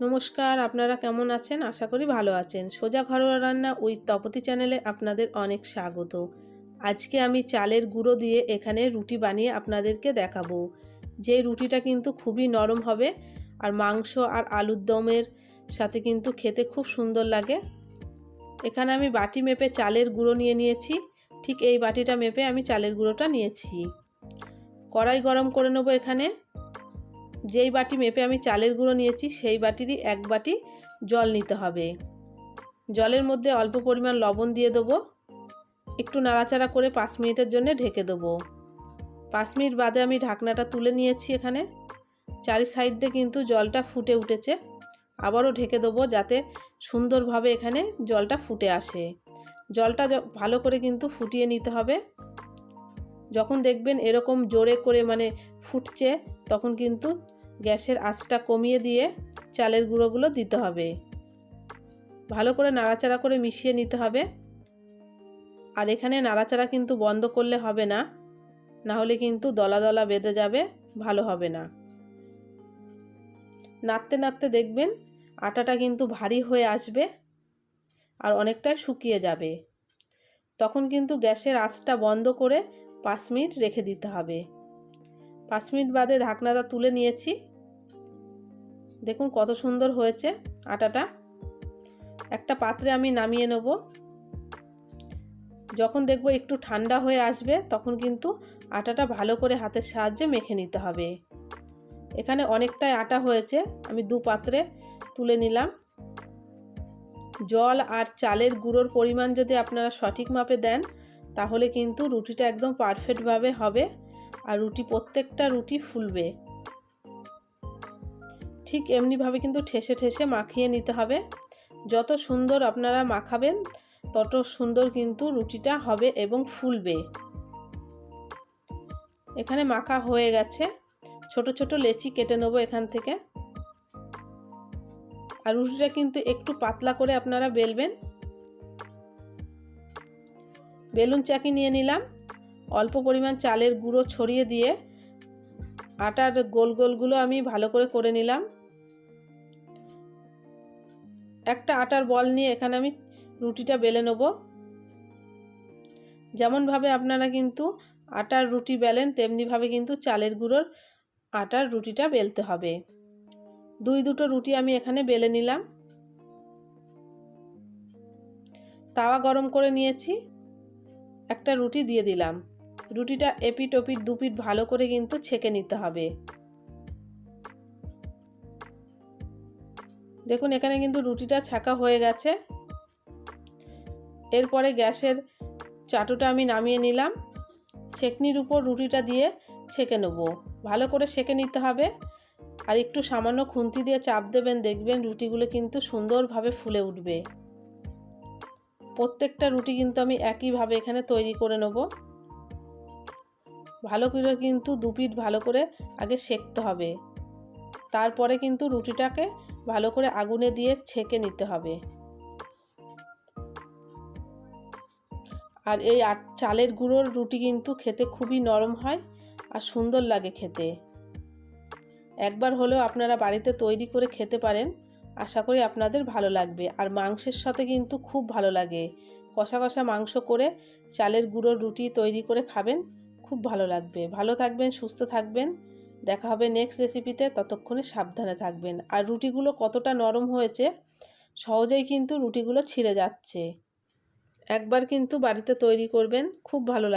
নমস্কার, আপনারা কেমন আছেন? আশা করি ভালো আছেন। সোজা ঘরোয়া রান্না ওই তপতি চ্যানেলে আপনাদের অনেক স্বাগত। আজকে আমি চালের গুঁড়ো দিয়ে এখানে রুটি বানিয়ে আপনাদেরকে দেখাবো। যে রুটিটা কিন্তু খুবই নরম হবে আর মাংস আর আলুর দমের সাথে কিন্তু খেতে খুব সুন্দর লাগে। এখানে আমি বাটি মেপে চালের গুঁড়ো নিয়ে নিয়েছি। ঠিক এই বাটিটা মেপে আমি চালের গুঁড়োটা নিয়েছি। কড়াই গরম করে নেব এখানে। যেই বাটি মেপে আমি চালের গুঁড়ো নিয়েছি, সেই বাটিরই এক বাটি জল নিতে হবে। জলের মধ্যে অল্প পরিমাণ লবণ দিয়ে দেবো। একটু নাড়াচাড়া করে পাঁচ মিনিটের জন্য ঢেকে দেবো। পাঁচ মিনিট বাদে আমি ঢাকনাটা তুলে নিয়েছি এখানে। চারি সাইড দিয়ে কিন্তু জলটা ফুটে উঠেছে। আবারও ঢেকে দেবো যাতে সুন্দরভাবে এখানে জলটা ফুটে আসে। জলটা ভালো করে কিন্তু ফুটিয়ে নিতে হবে। যখন দেখবেন এরকম জোরে করে মানে ফুটছে, তখন কিন্তু গ্যাসের আঁচটা কমিয়ে দিয়ে চালের গুঁড়োগুলো দিতে হবে। ভালো করে নাড়াচাড়া করে মিশিয়ে নিতে হবে। আর এখানে নাড়াচাড়া কিন্তু বন্ধ করলে হবে না। না হলে কিন্তু দলা দলা বেঁধে যাবে, ভালো হবে না। নাড়তে নাড়তে দেখবেন আটাটা কিন্তু ভারী হয়ে আসবে আর অনেকটাই শুকিয়ে যাবে। তখন কিন্তু গ্যাসের আঁচটা বন্ধ করে পাঁচ মিনিট রেখে দিতে হবে। পাঁচ মিনিট বাদে ঢাকনাটা তুলে নিয়েছি। দেখুন কত সুন্দর হয়েছে আটাটা। একটা পাত্রে আমি নামিয়ে নেব। যখন দেখব একটু ঠান্ডা হয়ে আসবে, তখন কিন্তু আটাটা ভালো করে হাতের সাহায্যে মেখে নিতে হবে। এখানে অনেকটাই আটা হয়েছে, আমি দু পাত্রে তুলে নিলাম। জল আর চালের গুঁড়োর পরিমাণ যদি আপনারা সঠিক মাপে দেন, তাহলে কিন্তু রুটিটা একদম পারফেক্টভাবে হবে। আর রুটি, প্রত্যেকটা রুটি ফুলবে। ঠিক এমনিভাবে কিন্তু ঠেসে ঠেসে মাখিয়ে নিতে হবে। যত সুন্দর আপনারা মাখাবেন, তত সুন্দর কিন্তু রুটিটা হবে এবং ফুলবে। এখানে মাখা হয়ে গেছে। ছোট ছোট লেচি কেটে নেব এখান থেকে। আর রুটিটা কিন্তু একটু পাতলা করে আপনারা বেলবেন। বেলুন চাকি নিয়ে নিলাম। অল্প পরিমাণ চালের গুঁড়ো ছড়িয়ে দিয়ে আটার গোল গোলগুলো আমি ভালো করে করে নিলাম। একটা আটার বল নিয়ে এখানে আমি রুটিটা বেলে নেব। যেমনভাবে আপনারা কিন্তু আটার রুটি বেলেন, তেমনিভাবে কিন্তু চালের গুঁড়োর আটার রুটিটা বেলতে হবে। দুই দুটো রুটি আমি এখানে বেলে নিলাম। তাওয়া গরম করে নিয়েছি। একটা রুটি দিয়ে দিলাম। রুটিটা এপিট ওপিট দুপিট ভালো করে কিন্তু ছেঁকে নিতে হবে। দেখুন, এখানে কিন্তু রুটিটা ছাকা হয়ে গেছে। এরপরে গ্যাসের চাটুটা আমি নামিয়ে নিলাম। ছেকনির উপর রুটিটা দিয়ে ছেঁকে নেব। ভালো করে সেঁকে নিতে হবে। আর একটু সামান্য খুন্তি দিয়ে চাপ দেবেন, দেখবেন রুটিগুলো কিন্তু সুন্দরভাবে ফুলে উঠবে। প্রত্যেকটা রুটি কিন্তু আমি একইভাবে এখানে তৈরি করে নেব। ভালো করে কিন্তু দুপিট ভালো করে আগে সেঁকতে হবে। তারপরে কিন্তু রুটিটাকে ভালো করে আগুনে দিয়ে ছেঁকে নিতে হবে। আর এই চালের গুঁড়োর রুটি কিন্তু খেতে খুবই নরম হয় আর সুন্দর লাগে খেতে। একবার হলেও আপনারা বাড়িতে তৈরি করে খেতে পারেন। আশা করি আপনাদের ভালো লাগবে। আর মাংসের সাথে কিন্তু খুব ভালো লাগে। কষা কষা মাংস করে চালের গুঁড়োর রুটি তৈরি করে খাবেন। খুব ভালো লাগবে। ভালো থাকবেন, সুস্থ থাকবেন। দেখা হবে নেক্সট রেসিপিতে ততক্ষণে সাবধানে থাকবেন। আর রুটিগুলো কতটা নরম হয়েছে, সহজেই কিন্তু রুটিগুলো ছিঁড়ে যাচ্ছে। একবার কিন্তু বাড়িতে তৈরি করবেন, খুব ভালো লাগবে।